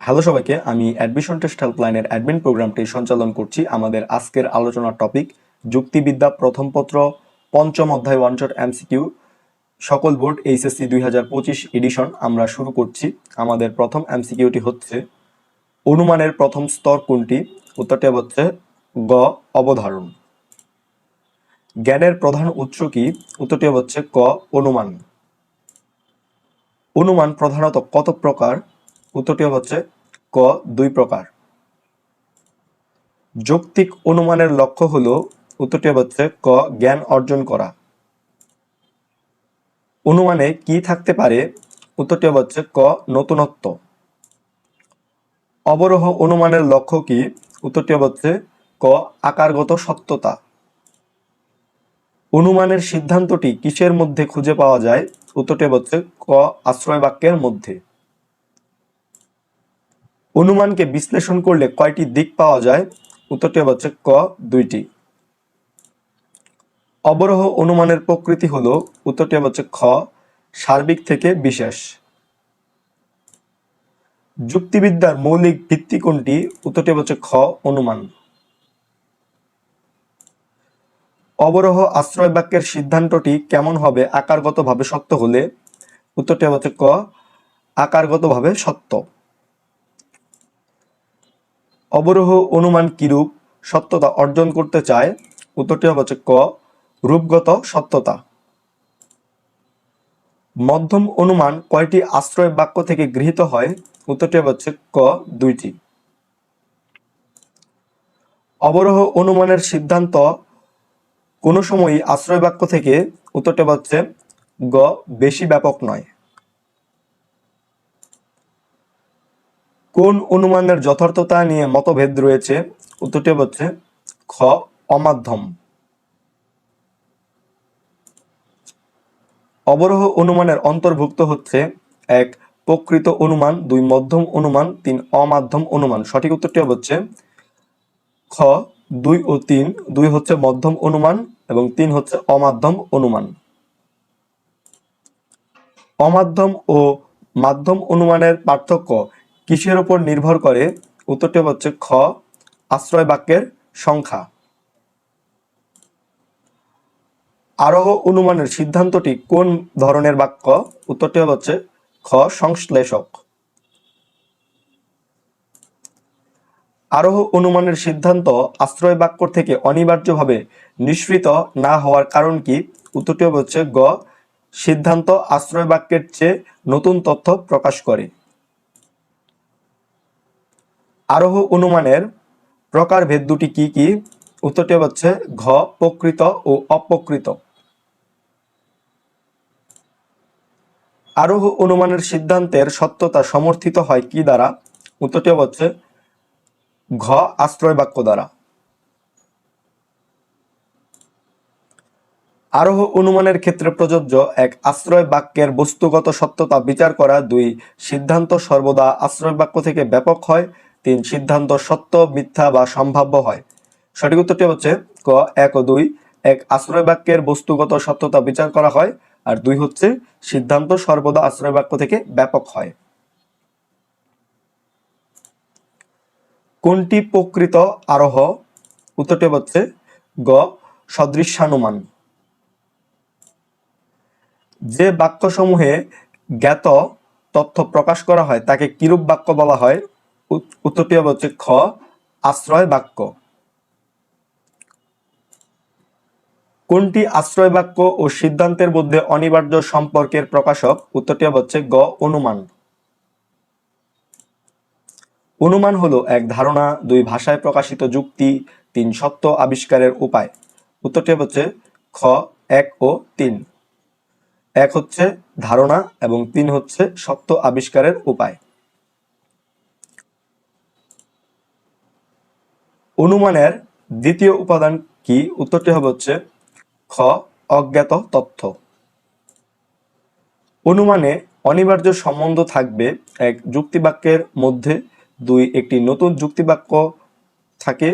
Hello সবাইকে, আমি admission test হেল্পলাইনের admin প্রোগ্রামটি সঞ্চালন করছি। আমাদের আজকের আলোচনার টপিক যুক্তিবিদ্যা প্রথম পত্র, পঞ্চম অধ্যায় ওয়ান শট এমসিকিউ সকল বোর্ড এইচএসসি দুই হাজার পঁচিশ এডিশন আমরা শুরু করছি। আমাদের প্রথম এমসিকিউটি হচ্ছে, অনুমানের প্রথম স্তর কোনটি? উত্তরটি হচ্ছে গ, অবধারণ। জ্ঞানের প্রধান উৎস কি? উত্তরটি হচ্ছে ক, অনুমান। অনুমান প্রধানত কত প্রকার? উত্তরটি হচ্ছে ক, দুই প্রকার। যৌক্তিক অনুমানের লক্ষ্য হল, উত্তরটি হচ্ছে ক, জ্ঞান অর্জন করা। অনুমানে কি থাকতে পারে? উত্তরটি হচ্ছে ক, নতুনত্ব। অবরোহ অনুমানের লক্ষ্য কি? উত্তরটি হচ্ছে ক, আকারগত সত্যতা। অনুমানের সিদ্ধান্তটি কিসের মধ্যে খুঁজে পাওয়া যায়? উত্তরটি হচ্ছে ক আশ্রয় বাক্যের মধ্যে। অনুমানকে বিশ্লেষণ করলে কয়টি দিক পাওয়া যায়? উত্তরটি হচ্ছে ক, দুইটি। অবরোহ অনুমানের প্রকৃতি হল, উত্তরটি হচ্ছে খ, সার্বিক থেকে বিশেষ। যুক্তিবিদ্যার মৌলিক ভিত্তি কোনটি? উত্তরটি হচ্ছে খ, অনুমান। অবরোহ আশ্রয় বাক্যের সিদ্ধান্তটি কেমন হবে আকারগতভাবে সত্য হলে? উত্তরটি হচ্ছে ক, আকারগতভাবে সত্য। অবরোহ অনুমান কিরূপ? সত্যতা অর্জন করতে চায়। উত্তরটি হচ্ছে ক, রূপগত সত্যতা। মধ্যম অনুমান কয়টি আশ্রয় বাক্য থেকে গৃহীত হয়? উত্তরটি হচ্ছে ক, দুইটি। অবরোহ অনুমানের সিদ্ধান্ত কোনো সময়ই আশ্রয় বাক্য থেকে উত্তরটি হচ্ছে গ, বেশি ব্যাপক নয়। কোন অনুমানের যথার্থতা নিয়ে মতভেদ রয়েছে? উত্তরটি হচ্ছে খ, অমাধ্যম। অবরোহ অনুমানের অন্তর্ভুক্ত হচ্ছে এক, প্রকৃত অনুমান, দুই, মধ্যম অনুমান, তিন, অমাধ্যম অনুমান। সঠিক উত্তরটি হচ্ছে খ দুই ও তিন, দুই হচ্ছে মধ্যম অনুমান এবং তিন হচ্ছে অমাধ্যম অনুমান। অমাধ্যম ও মাধ্যম অনুমানের পার্থক্য কিসের উপর নির্ভর করে? উত্তরটি হচ্ছে খ, আশ্রয় বাক্যের সংখ্যা। আরোহ অনুমানের সিদ্ধান্তটি কোন ধরনের বাক্য? উত্তরটি হচ্ছে খ, সংশ্লেষক। আরোহ অনুমানের সিদ্ধান্ত আশ্রয় বাক্য থেকে অনিবার্যভাবে নিঃসৃত না হওয়ার কারণ কি? উত্তরটি হচ্ছে গ, সিদ্ধান্ত আশ্রয় বাক্যের চেয়ে নতুন তথ্য প্রকাশ করে। আরোহ অনুমানের প্রকারভেদ দুটি কি কি? উত্তরটি হচ্ছে ঘ, প্রকৃত ও অপ্রকৃত। আরোহ অনুমানের সিদ্ধান্তের সত্যতা সমর্থিত হয় কি দ্বারা? উত্তরটি হচ্ছে ঘ, আশ্রয় বাক্য দ্বারা। আরোহ অনুমানের ক্ষেত্রে প্রযোজ্য এক আশ্রয় বাক্যের বস্তুগত সত্যতা বিচার করা, দুই, সিদ্ধান্ত সর্বদা আশ্রয় বাক্য থেকে ব্যাপক হয়, তিন, সিদ্ধান্ত সত্য, মিথ্যা বা সম্ভাব্য হয়। সঠিক উত্তরটি হচ্ছে ক, এক ও দুই। এক, আশ্রয় বাক্যের বস্তুগত সত্যতা বিচার করা হয়, আর দুই হচ্ছে সিদ্ধান্ত সর্বদা আশ্রয় বাক্য থেকে ব্যাপক হয়। কোনটি প্রকৃত আরোহ? উত্তরটি হচ্ছে গ, সদৃশ্যানুমান। যে বাক্যসমূহে জ্ঞাত তথ্য প্রকাশ করা হয়, তাকে কিরূপ বাক্য বলা হয়? উত- উত্তরটি হচ্ছে খ, আশ্রয় বাক্য। কোনটি আশ্রয় বাক্য ও সিদ্ধান্তের মধ্যে অনিবার্য সম্পর্কের প্রকাশক? উত্তরটি হচ্ছে গ, অনুমান। অনুমান হলো এক ধারণা, দুই ভাষায় প্রকাশিত যুক্তি, তিন সত্য আবিষ্কারের উপায়। উত্তরটি হচ্ছে খ, এক ও তিন। এক হচ্ছে ধারণা এবং তিন হচ্ছে সত্য আবিষ্কারের উপায়। অনুমানের দ্বিতীয় উপাদান কি? উত্তরটি হবে হচ্ছে খ, অজ্ঞাত তথ্য। অনুমানে অনিবার্য সম্বন্ধ থাকবে এক যুক্তিবাক্যের মধ্যে দুই, একটি নতুন যুক্তিবাক্য থাকে।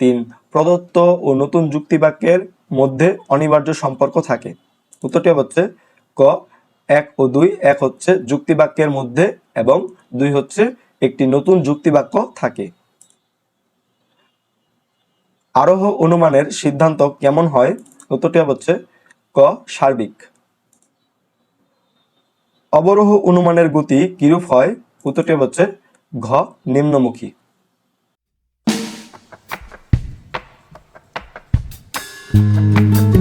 তিন, প্রদত্ত ও নতুন যুক্তিবাক্যের মধ্যে অনিবার্য সম্পর্ক থাকে। উত্তরটি হচ্ছে ক, এক ও দুই, এক হচ্ছে যুক্তিবাক্যের মধ্যে এবং দুই হচ্ছে একটি নতুন যুক্তিবাক্য থাকে। আরোহ অনুমানের সিদ্ধান্ত কেমন হয়? উত্তরটি হচ্ছে ক, সার্বিক। অবরোহ অনুমানের গতি কিরূপ হয়? উত্তরটি হচ্ছে ঘ নিম্নমুখী। Thank